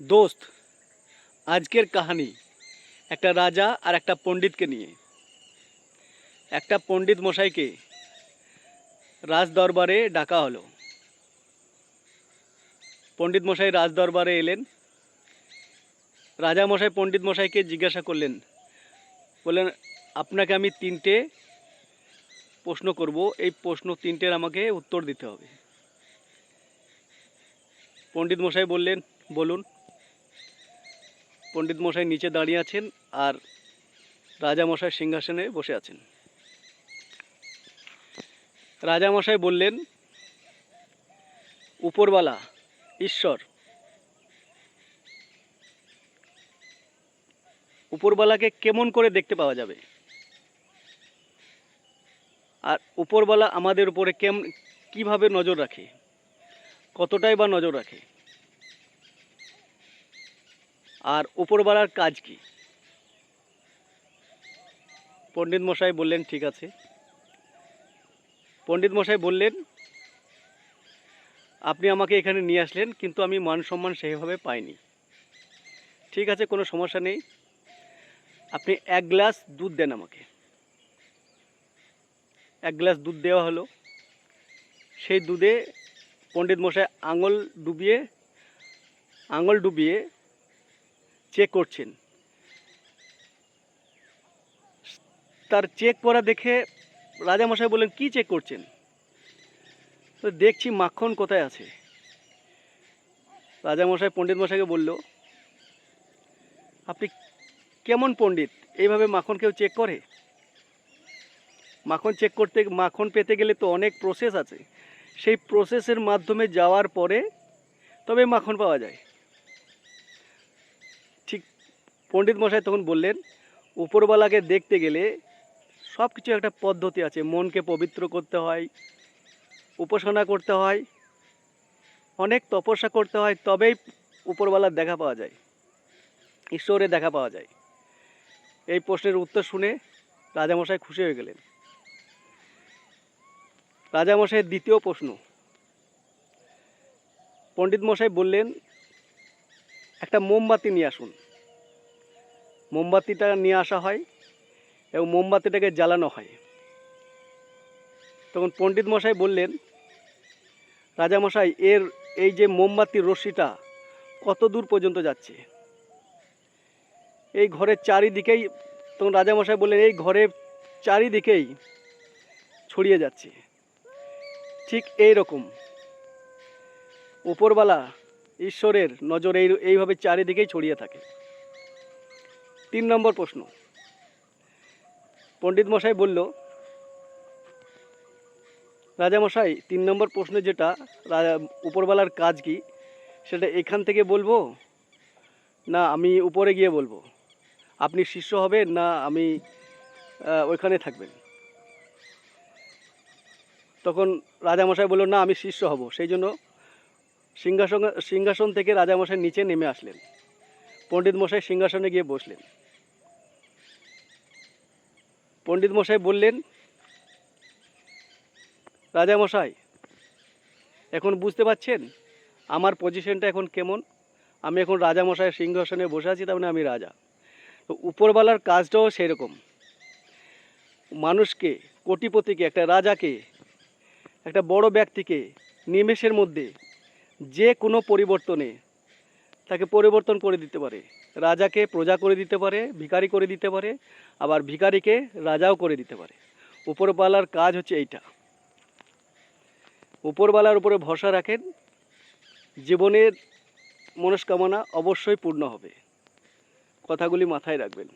দোস্ত, আজকের কাহানি একটা রাজা আর একটা পণ্ডিতকে নিয়ে। একটা পণ্ডিত মশাইকে রাজ দরবারে ডাকা হলো। পণ্ডিত মশাই রাজ দরবারে এলেন। রাজা মশাই পণ্ডিত মশাইকে জিজ্ঞাসা করলেন, বললেন, আপনাকে আমি তিনটে প্রশ্ন করব। এই প্রশ্ন তিনটের আমাকে উত্তর দিতে হবে। পণ্ডিত মশাই বললেন, বলুন। পণ্ডিত মশাই নিচে দাঁড়িয়ে আছেন আর রাজা মশাই সিংহাসনে বসে আছেন। রাজা মশাই বললেন, উপরওয়ালা, ঈশ্বর, উপরওয়ালাকে কেমন করে দেখতে পাওয়া যাবে? আর উপরওয়ালা আমাদের উপরে কেম, কীভাবে নজর রাখে? কতটাই বা নজর রাখে? আর উপরওয়ালার কাজ কি? পণ্ডিত মশাই বললেন, ঠিক আছে। পণ্ডিত মশাই বললেন, আপনি আমাকে এখানে নিয়ে আসলেন, কিন্তু আমি মান সম্মান সেইভাবে পাইনি। ঠিক আছে, কোনো সমস্যা নেই। আপনি এক গ্লাস দুধ দেন আমাকে। এক গ্লাস দুধ দেওয়া হলো। সেই দুধে পণ্ডিত মশাই আঙুল ডুবিয়ে আঙুল ডুবিয়ে চেক করছেন। তার চেক করা দেখে রাজামশাই বললেন, কি চেক করছেন? তো দেখছি মাখন কোথায় আছে। রাজামশাই পণ্ডিত মশাইকে বলল, আপনি কেমন পণ্ডিত? এইভাবে মাখন কেউ চেক করে? মাখন চেক করতে, মাখন পেতে গেলে তো অনেক প্রসেস আছে। সেই প্রসেসের মাধ্যমে যাওয়ার পরে তবে মাখন পাওয়া যায় ঠিক পণ্ডিত মশাই তখন বললেন, উপরওয়ালাকে দেখতে গেলে সব কিছু একটা পদ্ধতি আছে। মনকে পবিত্র করতে হয়, উপাসনা করতে হয়, অনেক তপস্যা করতে হয়, তবেই উপরওয়ালার দেখা পাওয়া যায়, ঈশ্বরের দেখা পাওয়া যায়। এই প্রশ্নের উত্তর শুনে রাজামশাই খুশি হয়ে গেলেন। রাজামশাইয়ের দ্বিতীয় প্রশ্ন। পণ্ডিত মশাই বললেন, একটা মোমবাতি নিয়ে আসুন। মোমবাতিটা নিয়ে আসা হয় এবং মোমবাতিটাকে জ্বালানো হয়। তখন পণ্ডিত মশাই বললেন রাজামশাই এর এই যে মোমবাতির রশ্মিটা কত দূর পর্যন্ত যাচ্ছে? এই ঘরের চারিদিকেই, তখন রাজামশাই বললেন, এই ঘরের চারিদিকেই ছড়িয়ে যাচ্ছে। ঠিক এই রকম উপরওয়ালা ঈশ্বরের নজর এই, এইভাবে চারিদিকেই ছড়িয়ে থাকে। তিন নম্বর প্রশ্ন। পণ্ডিত মশাই বলল রাজামশাই তিন নম্বর প্রশ্ন যেটা, রাজা, উপরওয়ালার কাজ কি? সেটা এখান থেকে বলব? না, আমি উপরে গিয়ে বলব। আপনি শিষ্য হবেন না আমি ওইখানে থাকবেন। তখন রাজামশাই বলল, না, আমি শিষ্য হব। সেই জন্য সিংহাসন সিংহাসন থেকে রাজামশাই নিচে নেমে আসলেন। পণ্ডিত মশাই সিংহাসনে গিয়ে বসলেন। পণ্ডিত মশাই বললেন, রাজা মশাই, এখন বুঝতে পারছেন আমার পজিশনটা এখন কেমন? আমি এখন রাজামশাইয়ের সিংহাসনে বসে আছি, তার মানে আমি রাজা। তো উপরওয়ালার কাজটাও সেরকম। মানুষকে, কোটিপতিকে, একটা রাজাকে, একটা বড় ব্যক্তিকে নিমেষের মধ্যে যে কোনো পরিবর্তনে তাকে পরিবর্তন করে দিতে পারে। রাজাকে প্রজা করে দিতে পারে ভিকারি করে দিতে পারে, আবার ভিকারিকে রাজাও করে দিতে পারে। উপরবালার কাজ হচ্ছে এইটা। উপরবালার উপরে ভরসা রাখেন, জীবনের মনস্কামনা অবশ্যই পূর্ণ হবে। কথাগুলি মাথায় রাখবেন।